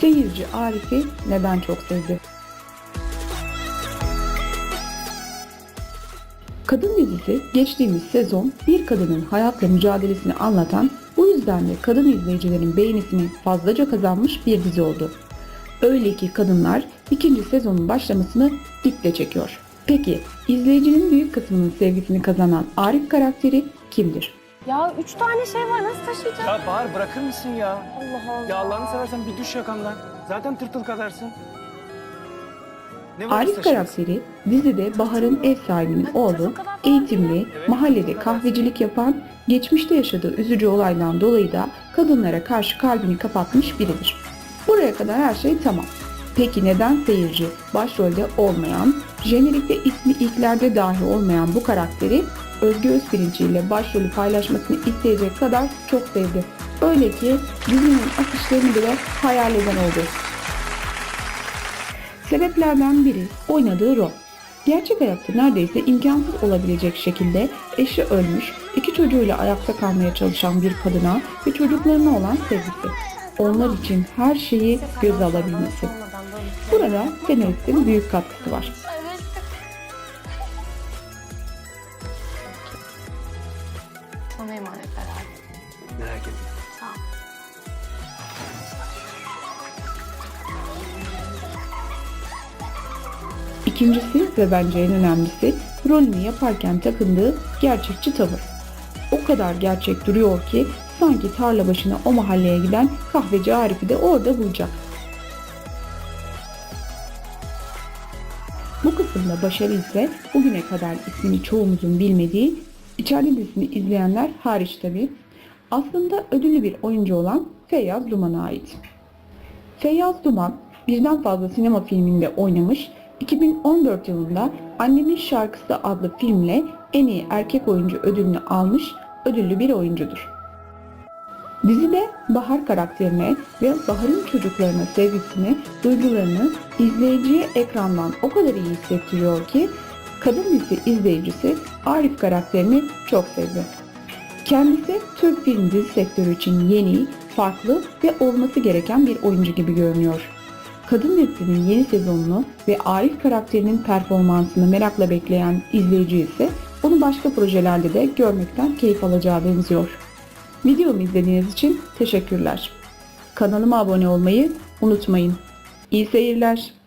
Seyirci Arif'i neden çok sevdi? Kadın dizisi geçtiğimiz sezon bir kadının hayatla mücadelesini anlatan, bu yüzden de kadın izleyicilerin beğenisini fazlaca kazanmış bir dizi oldu. Öyle ki kadınlar ikinci sezonun başlamasını iple çekiyor. Peki izleyicinin büyük kısmının sevgisini kazanan Arif karakteri kimdir? Ya üç tane şey var nasıl taşıyacağım? Ya Bahar bırakır mısın ya? Allah Allah. Ya Allah'ını seversen bir düş yakamdan. Zaten tırtıl kadarsın. Ne var Arif karakteri dizide Bahar'ın ev sahibinin oğlu, eğitimli, mahallede kahvecilik yapan, geçmişte yaşadığı üzücü olaydan dolayı da kadınlara karşı kalbini kapatmış biridir. Buraya kadar her şey tamam. Peki neden seyirci başrolde olmayan, jenerikte ismi ilklerde dahi olmayan bu karakteri Özge Özpirinç ile başrolü paylaşmasını isteyecek kadar çok sevdi. Öyle ki dizinin afişlerini bile hayal eden oldu. Sebeplerden biri oynadığı rol. Gerçek hayatta neredeyse imkansız olabilecek şekilde eşi ölmüş, iki çocuğuyla ayakta kalmaya çalışan bir kadına ve çocuklarına olan sevgisi. Onlar için her şeyi göze alabilmesi. Burada senaristin büyük katkısı var. Sana emanetler abi. Merak etme. Sağ ol. İkincisi ve bence en önemlisi rolünü yaparken takındığı gerçekçi tavır. O kadar gerçek duruyor ki sanki tarla başına o mahalleye giden kahveci Arif'i de orada bulacak. Bu kısımda başarı ise bugüne kadar ismini çoğumuzun bilmediği içeride dizisini izleyenler hariç tabi aslında ödüllü bir oyuncu olan Feyyaz Duman'a ait. Feyyaz Duman birden fazla sinema filminde oynamış, 2014 yılında Annemin Şarkısı adlı filmle en iyi erkek oyuncu ödülünü almış ödüllü bir oyuncudur. Dizide Bahar karakterine ve Bahar'ın çocuklarına sevgisini, duygularını izleyiciye ekrandan o kadar iyi hissettiriyor ki kadın dizi izleyicisi Arif karakterini çok sevdi. Kendisi Türk film dizi sektörü için yeni, farklı ve olması gereken bir oyuncu gibi görünüyor. Kadın dizisinin yeni sezonunu ve Arif karakterinin performansını merakla bekleyen izleyici ise onu başka projelerde de görmekten keyif alacağı benziyor. Videomu izlediğiniz için teşekkürler. Kanalıma abone olmayı unutmayın. İyi seyirler.